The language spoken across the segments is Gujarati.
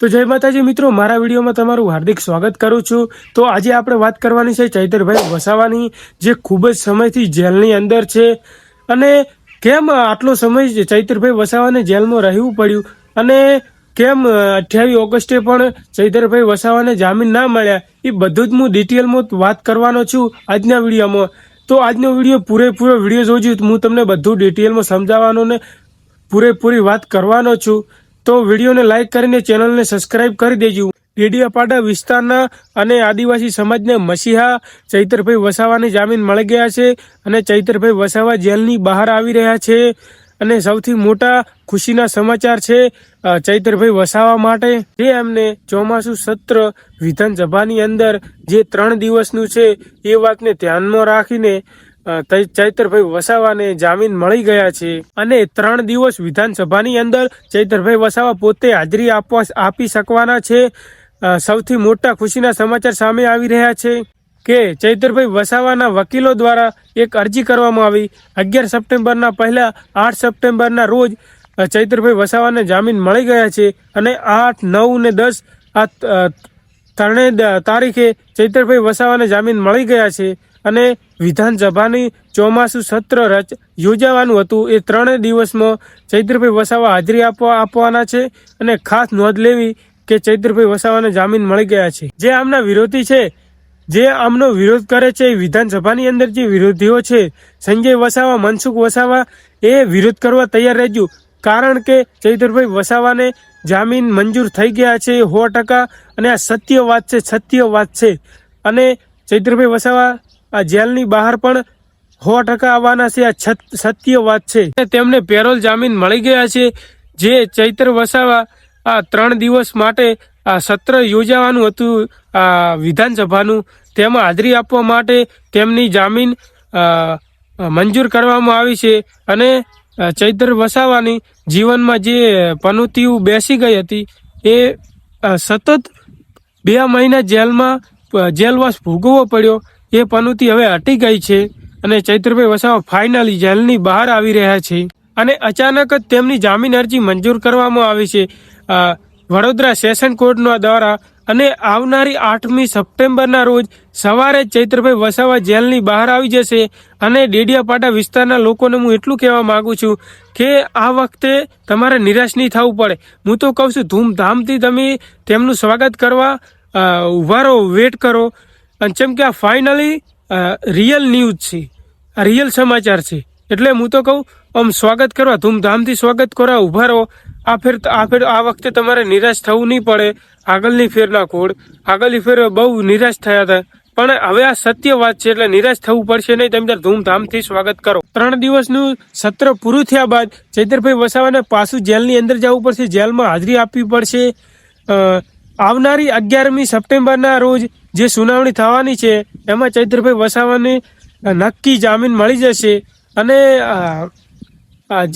તો જય માતાજી મિત્રો, મારા વિડીયોમાં તમારું હાર્દિક સ્વાગત કરું છું. તો આજે આપણે વાત કરવાની છે ચૈતરભાઈ વસાવાની, જે ખૂબ જ સમયથી જેલની અંદર છે. અને કેમ આટલો સમય ચૈતરભાઈ વસાવાને જેલમાં રહેવું પડ્યું? અને કેમ અઠ્યાવીસ ઓગસ્ટે પણ ચૈતરભાઈ વસાવાને જામીન ના મળ્યા? એ બધું જ હું ડિટેલમાં વાત કરવાનો છું આજના વિડીયોમાં. તો આજનો વીડિયો પૂરેપૂરો વીડિયો જોજો, હું તમને બધું ડિટેલમાં સમજાવવાનો ને પૂરેપૂરી વાત કરવાનો છું. તો વિડીયોને લાઈક કરીને ચેનલને સબસ્ક્રાઇબ કરી દેજો. ડેડિયાપાડા વિસ્તારના અને આદિવાસી સમાજને મસીહા ચૈતરભાઈ વસાવાની જામીન મળી ગયા છે અને ચૈતરભાઈ વસાવા જેલની બહાર આવી રહ્યા છે અને સૌથી મોટા ખુશીના સમાચાર છે ચૈતરભાઈ વસાવા માટે. જે એમને ચોમાસું સત્ર વિધાનસભાની અંદર જે ત્રણ દિવસનું છે એ વાતને ધ્યાનમાં રાખીને ચૈતરભાઈ વસાવાને જામીન મળી ગયા છે અને ત્રણ દિવસ વિધાનસભાની અંદર ચૈતરભાઈ વસાવા પોતે હાજરી આપવા આપી શકવાના છે. સૌથી મોટા ખુશીના સમાચાર સામે આવી રહ્યા છે કે ચૈતરભાઈ વસાવાના વકીલો દ્વારા એક અરજી કરવામાં આવી. અગિયાર સપ્ટેમ્બરના પહેલા, આઠ સપ્ટેમ્બરના રોજ ચૈત્રભાઈ વસાવાને જામીન મળી ગયા છે અને આઠ, નવ ને દસ, આ ત્રણેય તારીખે ચૈતરભાઈ વસાવાને જામીન મળી ગયા છે. અને વિધાનસભાની ચોમાસું સત્ર રચ, યોજાવાનું હતું. એ ત્રણેય દિવસમાં ચૈત્રભાઈ વસાવા હાજરી આપવા, આપવાના છે અને ખાસ નોંધ લેવી કે ચૈત્રભાઈ વસાવાને જામીન મળી ગયા છે. જે આમના વિરોધી છે, જે આમનો વિરોધ કરે છે વિધાનસભાની અંદર જે વિરોધીઓ છે, સંજય વસાવા, મનસુખ વસાવા, એ વિરોધ કરવા તૈયાર રહેજો. કારણ કે ચૈતરભાઈ વસાવાને જામીન મંજૂર થઈ ગયા છે સો ટકા અને આ સત્ય વાત છે, સત્ય વાત છે. અને ચૈતરભાઈ વસાવા આ જેલની બહાર પણ સો ટકા આવવાના છે, આ સત્ય વાત છે. તેમને પેરોલ જામીન મળી ગયા છે, જે ચૈત્ર વસાવા, આ ત્રણ દિવસ માટે આ સત્ર યોજાવાનું હતું, આ વિધાનસભાનું. તેમાં હાજરી આપવા માટે તેમની જામીન મંજૂર કરવામાં આવી છે અને ચૈત્ર વસાવાની જીવનમાં જે પનોતીઓ બેસી ગઈ હતી, એ સતત બે મહિના જેલમાં જેલવાસ ભોગવવો પડ્યો. એ પનોતી હવે હટી ગઈ છે અને ચૈત્રભાઈ વસાવા ફાઇનલી જેલની બહાર આવી રહ્યા છે અને અચાનક જ તેમની જામીન અરજી મંજૂર કરવામાં આવી છે. વડોદરા સેશન કોર્ટના દ્વારા અને આવનારી આઠમી સપ્ટેમ્બરના રોજ સવારે ચૈત્રભાઈ વસાવા જેલની બહાર આવી જશે અને ડેડિયાપાડા વિસ્તારના લોકોને હું એટલું કહેવા માગું છું કે આ વખતે તમારે નિરાશ નહીં થવું પડે. હું તો કહું છું, ધૂમધામથી તમે તેમનું સ્વાગત કરવા ઉભારો, વેટ કરો. અને જેમ કે આ ફાઇનલી રિયલ ન્યૂઝ છે. આ રિયલ સમાચાર છે. એટલે હું તો કહું, આમ સ્વાગત કરવા, ધૂમધામથી સ્વાગત કરવા ઊભા રહો. આ ફેર આ ફેર, આ વખતે તમારે નિરાશ થવું નહીં પડે. આગળની ફેરના કોડ. આગળની ફેર બહુ નિરાશ થયા હતા. પણ હવે આ સત્ય વાત છે, એટલે નિરાશ થવું પડશે નહીં. તમે ત્યારે ધૂમધામથી સ્વાગત કરો. ત્રણ દિવસનું સત્ર પૂરું થયા બાદ ચૈતરભાઈ વસાવાને પાછું જેલની અંદર જવું પડશે. જેલમાં હાજરી આપવી પડશે. આવનારી અગિયારમી સપ્ટેમ્બરના રોજ જે સુનાવણી થવાની છે, એમાં ચૈત્રભાઈ વસાવાની નક્કી જામીન મળી જશે અને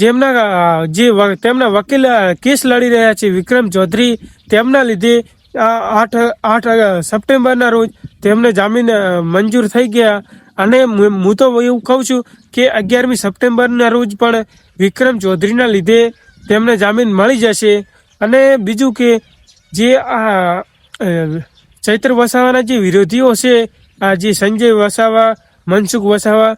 જેમના જે તેમના વકીલ કેસ લડી રહ્યા છે વિક્રમ ચૌધરી, તેમના લીધે આઠ આઠ સપ્ટેમ્બરના રોજ તેમને જામીન મંજૂર થઈ ગયા. અને હું તો એવું કહું છું કે અગિયારમી સપ્ટેમ્બરના રોજ પણ વિક્રમ ચૌધરીના લીધે તેમને જામીન મળી જશે. અને બીજું કે જે, આ ચૈત્ર વસાવાના જે વિરોધીઓ છે, આ જે સંજય વસાવા, મનસુખ વસાવા,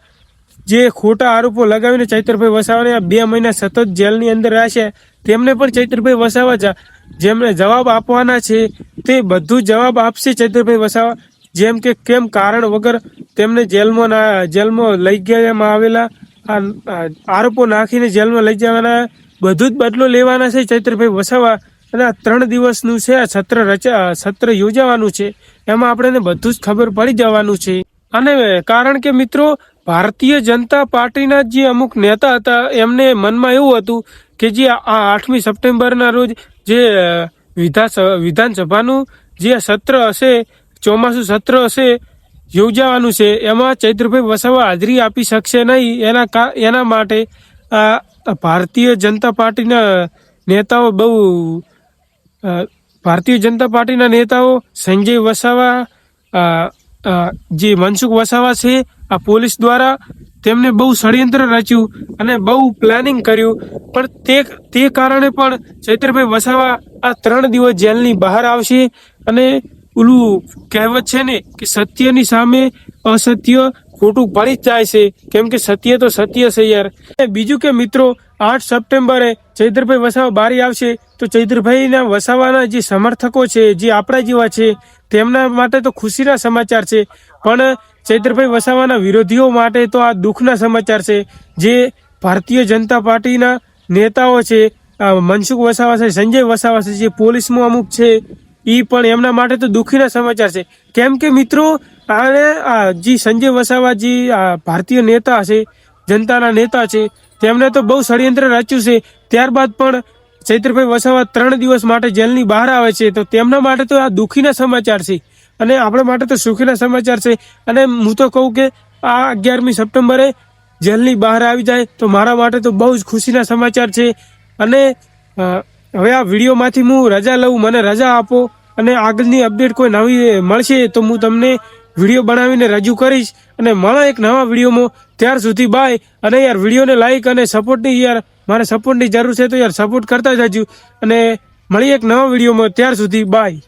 જે ખોટા આરોપો લગાવીને ચૈત્રભાઈ વસાવાને બે મહિના સતત જેલની અંદર રહ્યા તેમને પણ ચૈત્રભાઈ વસાવા જા- જેમને જવાબ આપવાના છે, તે બધું જવાબ આપશે ચૈત્રભાઈ વસાવા. જેમ કે કેમ કારણ વગર તેમને જેલમાં જેલમાં લઈ ગયામાં આવેલા આરોપો નાખીને જેલમાં લઈ જવાના, બધું જ બદલો લેવાના છે ચૈત્રભાઈ વસાવા. અને આ ત્રણ દિવસનું છે આ સત્ર રચા સત્ર યોજાવાનું છે. એમાં આપણને બધું જ ખબર પડી જવાનું છે. અને કારણ કે મિત્રો ભારતીય જનતા પાર્ટીના જે અમુક નેતા હતા એમને મનમાં એવું હતું કે જે આ આઠમી સપ્ટેમ્બરના રોજ જે અ, વિધાનસભાનું જે સત્ર હશે ચોમાસું સત્ર હશે યોજાવાનું છે. એમાં ચૈત્રભાઈ વસાવા હાજરી આપી શકશે નહીં. એના એના માટે આ ભારતીય જનતા પાર્ટીના નેતાઓ બહુ ભારતીય જનતા પાર્ટીના નેતાઓ સંજય વસાવા જે મનસુખ વસાવા છે, આ પોલીસ દ્વારા તેમને બહુ ષડયંત્ર રચ્યું અને બહુ પ્લાનિંગ કર્યું. પણ તે તે કારણે પણ ચૈત્રભાઈ વસાવા આ ત્રણ દિવસ જેલની બહાર આવશે અને ઓલું કહેવત છે ને કે સત્યની સામે અસત્ય ખોટું પડી જ જાય છે. કેમ કે સત્ય તો સત્ય છે યાર. બીજું કે મિત્રો, આઠ સપ્ટેમ્બરે ચૈત્રભાઈ વસાવા બારી આવશે. તો ચૈત્રભાઈના વસાવાના જે સમર્થકો છે, જે આપણા જેવા છે, તેમના માટે તો ખુશીના સમાચાર છે. પણ ચૈત્રભાઈ વસાવાના વિરોધીઓ માટે તો આ દુઃખના સમાચાર છે. જે ભારતીય જનતા પાર્ટીના નેતાઓ છે મનસુખ વસાવા છે, સંજય વસાવા છે, જે પોલીસમાં અમુક છે એ પણ એમના માટે તો દુઃખીના સમાચાર છે. કેમ કે મિત્રો આને આ, જે સંજય વસાવા આ, ભારતીય નેતા છે, જનતાના નેતા છે, તેમણે તો બહુ ષડયંત્ર રચ્યું છે. ત્યારબાદ પણ ચૈત્રભાઈ વસાવા ત્રણ દિવસ માટે જેલની બહાર આવે છે. તો તેમના માટે તો આ દુઃખીના સમાચાર છે. અને આપણા માટે તો સુખીના સમાચાર છે. અને હું તો કહું કે આ અગિયારમી સપ્ટેમ્બરે જેલની બહાર આવી જાય તો મારા માટે તો બહુ જ ખુશીના સમાચાર છે. અને હવે આ વિડીયોમાંથી હું રજા લઉં, મને રજા આપો અને આગળની અપડેટ કોઈ નવી મળશે તો હું તમને વીડિયો બનાવીને રજૂ કરીશ અને મળે એક નવા વિડીયોમાં ત્યાર સુધી બાય અને યાર, વિડીયોને લાઈક અને સપોર્ટની યાર, મારે સપોર્ટની જરૂર છે તો યાર સપોર્ટ કરતા જજો. અને મળીએ એક નવા વિડીયોમાં. ત્યાર સુધી બાય